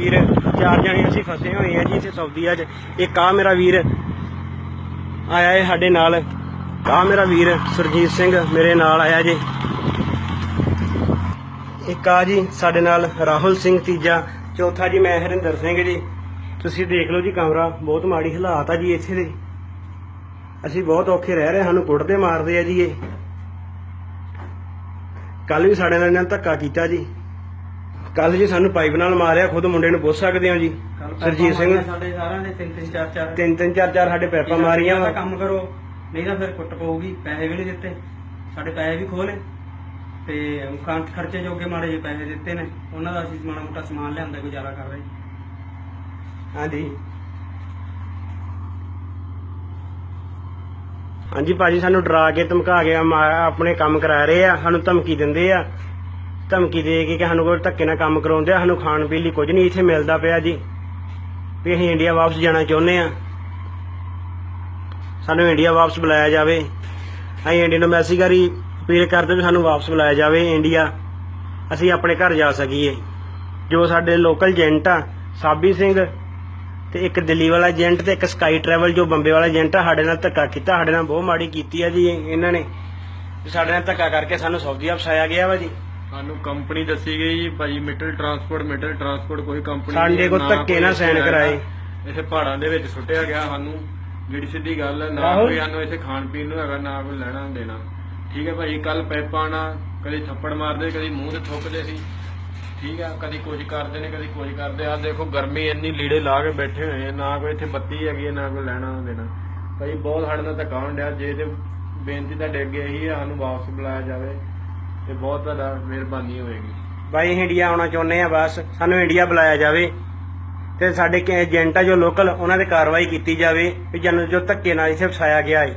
ਵੀਰ, ਚਾਰ ਜਣੇ ਅਸੀਂ ਫਸੇ ਹੋਏ ਆ ਜੀ ਇੱਥੇ ਸੌਦੀਆ 'ਚ ਇੱਕ ਆ ਮੇਰਾ ਵੀਰ ਆਇਆ ਹੈ ਸਾਡੇ ਨਾਲ। ਆ ਮੇਰਾ ਵੀਰ ਸੁਰਜੀਤ ਸਿੰਘ ਮੇਰੇ ਨਾਲ ਆਇਆ ਜੀ। ਇੱਕ ਆ ਜੀ ਸਾਡੇ ਨਾਲ ਰਾਹੁਲ ਸਿੰਘ, ਤੀਜਾ, ਚੌਥਾ ਜੀ ਮੈਂ ਹਰਿੰਦਰ ਸਿੰਘ ਜੀ। ਤੁਸੀਂ ਦੇਖ ਲਓ ਜੀ ਕਮਰਾ, ਬਹੁਤ ਮਾੜੀ ਹਾਲਾਤ ਆ ਜੀ ਇੱਥੇ ਦੇ। ਅਸੀਂ ਬਹੁਤ ਔਖੇ ਰਹਿ ਰਹੇ ਸਾਨੂੰ ਕੁੱਟਦੇ ਮਾਰਦੇ ਆ ਜੀ ਇਹ। ਕੱਲ ਵੀ ਸਾਡੇ ਨਾਲ ਇਹਨਾਂ ਨੇ ਧੱਕਾ ਕੀਤਾ ਜੀ। ਕੱਲ ਜੀ ਸਾਨੂੰ ਪਾਈਪ ਨਾਲ ਮਾਰਿਆ ਖੁਦ ਮੁੰਡੇ ਨੂੰ ਪੁੱਛ ਸਕਦੇ ਹੋ ਜੀ? ਸਰਜੀਤ ਸਿੰਘ। ਸਾਡੇ ਸਾਰਿਆਂ ਦੇ ਤਿੰਨ ਤਿੰਨ ਚਾਰ ਚਾਰ ਤਿੰਨ ਤਿੰਨ ਚਾਰ ਚਾਰ ਸਾਡੇ ਪੈਪਾਂ ਮਾਰੀਆਂ ਵਾ। ਕੰਮ ਕਰੋ ਨਹੀਂ ਤਾਂ ਫਿਰ ਕੁੱਟ ਪਊਗੀ ਪੈਸੇ ਵੀ ਨਹੀਂ ਦਿੱਤੇ। ਸਾਡੇ ਪੈਸੇ ਵੀ ਖੋਲੇ ਤੇ ਖਾਂ ਖਰਚੇ ਜੋਗੇ ਮਾੜੇ ਜਿਹੇ ਪੈਸੇ ਦਿੱਤੇ ਨੇ। ਉਹਨਾਂ ਦਾ ਅਸੀਂ ਮਾੜਾ ਮੋਟਾ ਸਮਾਨ ਲਿਆਂਦਾ ਗੁਜ਼ਾਰਾ ਕਰ ਰਹੇ। ਹਾਂਜੀ। ਹਾਂਜੀ ਭਾਜੀ ਸਾਨੂੰ ਡਰਾ ਕੇ ਧਮਕਾ ਕੇ ਆਪਣੇ ਕੰਮ ਕਰਾ ਰਹੇ ਆ ਸਾਨੂੰ ਧਮਕੀ ਦਿੰਦੇ ਆ। ਧਮਕੀ ਦੇ ਕੇ ਕਿ ਸਾਨੂੰ ਕੋਈ ਧੱਕੇ ਨਾਲ ਕੰਮ ਕਰਾਉਂਦੇ ਆ, ਸਾਨੂੰ ਖਾਣ ਪੀਣ ਲਈ ਕੁਝ ਨਹੀਂ, ਇੱਥੇ ਮਿਲਦਾ ਪਿਆ ਜੀ। ਵੀ ਅਸੀਂ ਇੰਡੀਆ ਵਾਪਸ ਜਾਣਾ ਚਾਹੁੰਦੇ ਆ। ਸਾਨੂੰ ਇੰਡੀਆ ਵਾਪਸ ਬੁਲਾਇਆ ਜਾਵੇ। ਅਸੀਂ ਇੰਡੀਆ ਨੂੰ ਮੈਸੇਜ ਕਰੀ, ਅਪੀਲ ਕਰਦੇ ਵੀ ਸਾਨੂੰ ਵਾਪਸ ਬੁਲਾਇਆ ਜਾਵੇ ਇੰਡੀਆ। ਅਸੀਂ ਆਪਣੇ ਘਰ ਜਾ ਸਕੀਏ। ਜੋ ਸਾਡੇ ਲੋਕਲ ਏਜੰਟ ਆ, ਸਾਬੀ ਸਿੰਘ ਤੇ ਇੱਕ ਦਿੱਲੀ ਵਾਲਾ ਏਜੰਟ ਤੇ ਇੱਕ ਸਕਾਈ ਟਰੈਵਲ ਜੋ ਬੰਬੇ ਵਾਲਾ ਏਜੰਟ ਆ, ਸਾਡੇ ਨਾਲ ਧੱਕਾ ਕੀਤਾ, ਸਾਡੇ ਨਾਲ ਬਹੁਤ ਮਾੜੀ ਕੀਤੀ ਆ ਜੀ ਇਹਨਾਂ ਨੇ। ਸਾਡੇ ਨਾਲ ਧੱਕਾ ਕਰਕੇ ਸਾਨੂੰ ਸਾਊਦੀ ਫਸਾਇਆ ਗਿਆ ਵਾ ਜੀ। ਸਾਨੂੰ ਕੰਪਨੀ ਦੱਸੀ ਗਈ ਜੀ ਭਾਜੀ ਮਿਟਲ ਟਰਾਂਸਪੋਰਟ ਮਿਟਲ ਟਰਾਂਸਪੋਰਟ ਕੋਈ ਕੰਪਨੀ ਸਾਡੇ ਕੋਲ ਧੱਕੇ ਨਾਲ ਇੱਥੇ ਕਰਾਏ। ਇੱਥੇ ਪਹਾੜਾਂ ਦੇ ਵਿੱਚ ਸੁੱਟਿਆ ਗਿਆ ਸਾਨੂੰ ਜਿਹੜੀ ਸਿੱਧੀ ਗੱਲ ਹੈ ਨਾ। ਕੋਈ ਸਾਨੂੰ ਇੱਥੇ ਖਾਣ ਪੀਣ ਨੂੰ ਹੈਗਾ ਨਾ ਕੋਈ ਲੈਣਾ ਦੇਣਾ। ਠੀਕ ਹੈ ਭਾਜੀ ਕੱਲ ਪੈਪਾਂ ਨਾਲ ਕਦੀ ਥੱਪੜ ਮਾਰਦੇ ਕਦੀ ਮੂੰਹ ਤੇ ਥੁੱਕਦੇ ਸੀ। ਠੀਕ ਹੈ ਕਦੀ ਕੁਝ ਕਰਦੇ ਨੇ ਕਦੀ ਕੁਝ ਕਰਦੇ। ਆ ਦੇਖੋ ਗਰਮੀ ਇੰਨੀ ਲੀੜੇ ਲਾ ਕੇ ਬੈਠੇ ਹੋਏ ਆ ਨਾ ਕੋਈ ਇੱਥੇ ਬੱਤੀ ਹੈਗੀ ਹੈ, ਨਾ ਕੋਈ ਲੈਣਾ ਦੇਣਾ। ਭਾਜੀ ਬਹੁਤ ਸਾਡੇ ਨਾਲ ਧੱਕਾ ਹੋਣ ਡਿਆ ਜੇ ਤੇ ਬੇਨਤੀ ਤੁਹਾਡੇ ਅੱਗੇ ਇਹੀ ਹੈ ਸਾਨੂੰ ਵਾਪਸ ਬੁਲਾਇਆ ਜਾਵੇ। ਤੇ ਬਹੁਤ ਤੁਹਾਡਾ ਮਿਹਰਬਾਨੀ ਹੋਏਗੀ। ਬਾਈ, ਅਸੀਂ ਇੰਡੀਆ ਆਉਣਾ ਚਾਹੁੰਦੇ ਆ ਬਸ। ਸਾਨੂੰ ਇੰਡੀਆ ਬੁਲਾਇਆ ਜਾਵੇ ਤੇ ਸਾਡੇ ਏਜੰਟ ਆ ਜੋ ਲੋਕਲ ਉਹਨਾਂ ਤੇ ਕਾਰਵਾਈ ਕੀਤੀ ਜਾਵੇ ਵੀ ਜਨ, ਜੋ ਧੱਕੇ ਨਾਲ ਇੱਥੇ ਫਸਾਇਆ ਗਿਆ ਹੈ